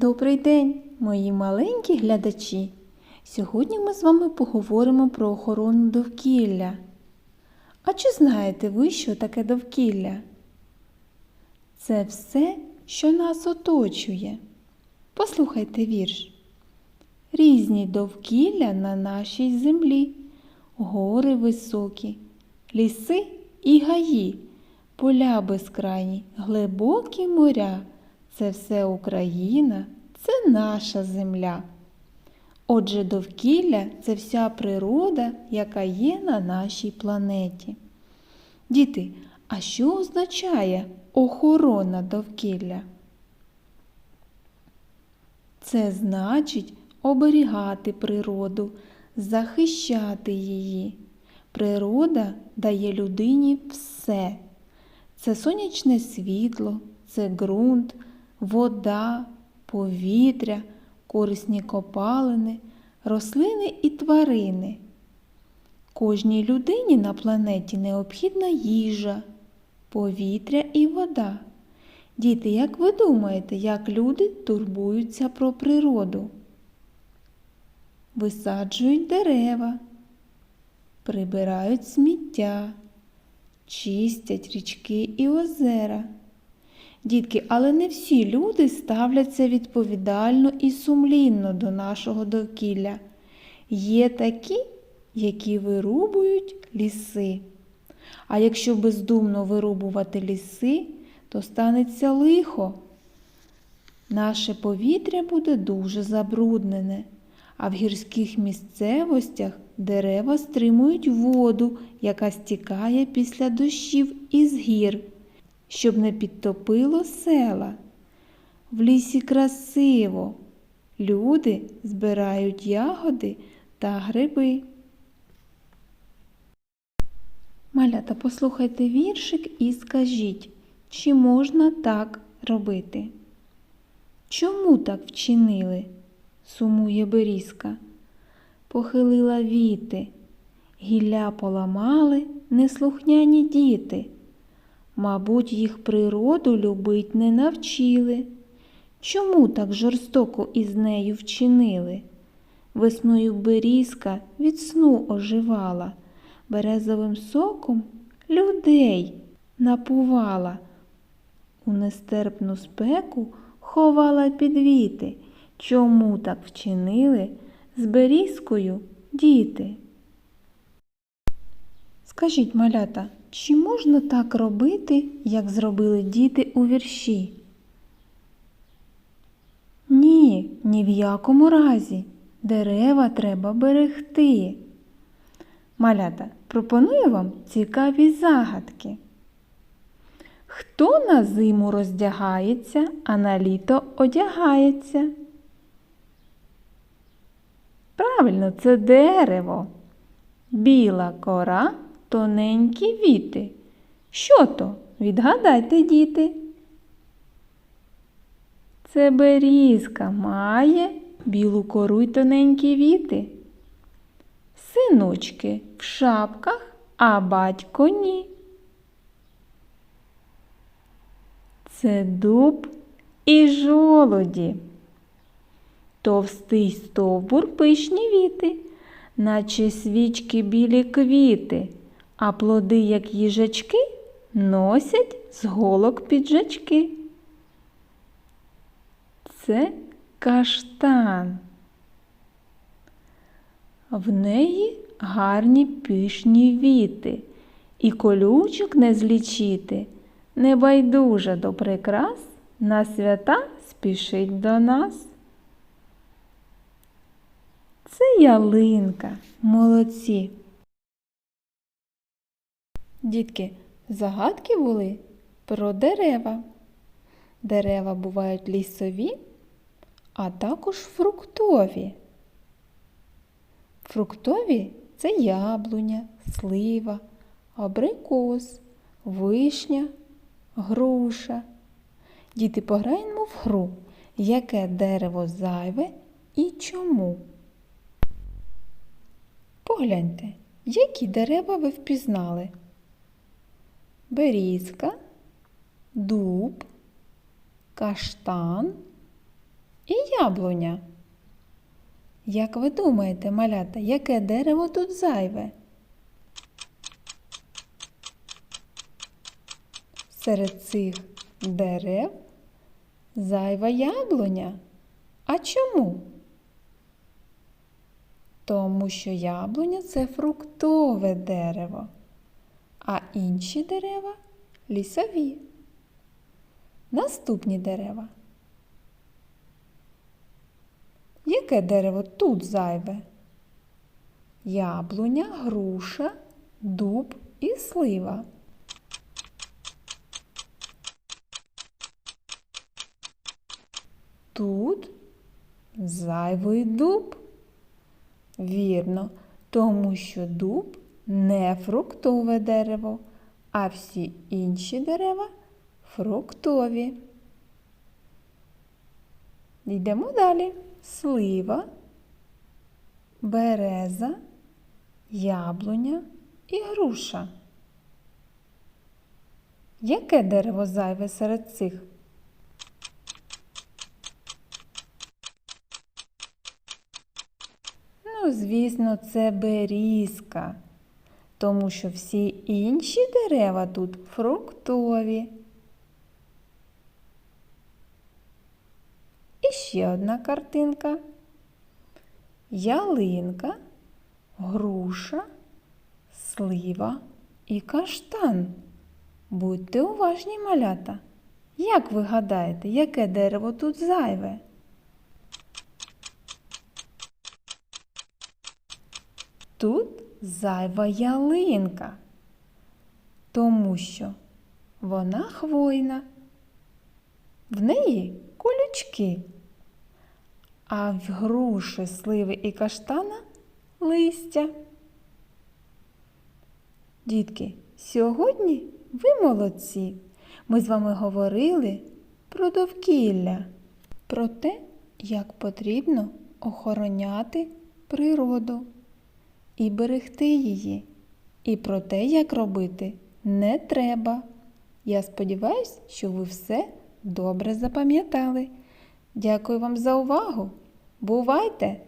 Добрий день, мої маленькі глядачі! Сьогодні ми з вами поговоримо про охорону довкілля. А чи знаєте ви, що таке довкілля? Це все, що нас оточує. Послухайте вірш. Різні довкілля на нашій землі, гори високі, ліси і гаї, поля безкрайні, глибокі моря. Це все Україна, це наша земля. Отже, довкілля це вся природа, яка є на нашій планеті. Діти, а що означає охорона довкілля? Це значить оберігати природу, захищати її. Природа дає людині все. Це сонячне світло, це ґрунт, вода, повітря, корисні копалини, рослини і тварини. Кожній людині на планеті необхідна їжа, повітря і вода. Діти, як ви думаєте, як люди турбуються про природу? Висаджують дерева, прибирають сміття, чистять річки і озера. Дітки, але не всі люди ставляться відповідально і сумлінно до нашого довкілля. Є такі, які вирубують ліси. А якщо бездумно вирубувати ліси, то станеться лихо. Наше повітря буде дуже забруднене, а в гірських місцевостях дерева стримують воду, яка стікає після дощів із гір щоб не підтопило села. В лісі красиво. Люди збирають ягоди та гриби. Малята, послухайте віршик і скажіть, чи можна так робити? Чому так вчинили? сумує Берізка. Похилила віти, гілля поламали неслухняні діти. Мабуть, їх природу любить не навчили. Чому так жорстоко із нею вчинили? Весною берізка від сну оживала, березовим соком людей напувала, у нестерпну спеку ховала підвіти. Чому так вчинили з берізкою діти? Скажіть, малята, чи можна так робити, як зробили діти у вірші? Ні, ні в якому разі. Дерева треба берегти. Малята, пропоную вам цікаві загадки. Хто на зиму роздягається, а на літо одягається? Правильно, це дерево. Біла кора тоненькі віти. Що то? Відгадайте, діти. Це берізка має білу кору й тоненькі віти. Синочки в шапках, а батько ні. Це дуб і жолоді. Товстий стовбур пишні віти, наче свічки білі квіти а плоди, як їжачки, носять з голок піджачки. Це каштан. В неї гарні пишні віти, і колючок не злічити, небайдужа до прикрас на свята спішить до нас. Це ялинка, молодці. Дітки, загадки були про дерева. Дерева бувають лісові, а також фруктові. Фруктові це яблуня, слива, абрикос, вишня, груша. Діти, пограємо в гру, яке дерево зайве і чому. Погляньте, які дерева ви впізнали берізка, дуб, каштан і яблуня. Як ви думаєте, малята, яке дерево тут зайве? Серед цих дерев зайва яблуня. А чому? Тому що яблуня це фруктове дерево, а інші дерева лісові. Наступні дерева. Яке дерево тут зайве? Яблуня, груша, дуб і слива. Тут зайвий дуб. Вірно, тому що дуб не фруктове дерево, а всі інші дерева фруктові. Йдемо далі. Слива, береза, яблуня і груша. Яке дерево зайве серед цих? Ну, звісно, це берізка, тому що всі інші дерева тут фруктові. І ще одна картинка. Ялинка, груша, слива і каштан. Будьте уважні, малята. Як ви гадаєте, яке дерево тут зайве? Тут зайва ялинка, тому що вона хвойна. В неї колючки, а в груші, сливи і каштана листя. Дітки, сьогодні ви молодці. Ми з вами говорили про довкілля, про те, як потрібно охороняти природу і берегти її, і про те, як робити не треба. Я сподіваюся, що ви все добре запам'ятали. Дякую вам за увагу. Бувайте!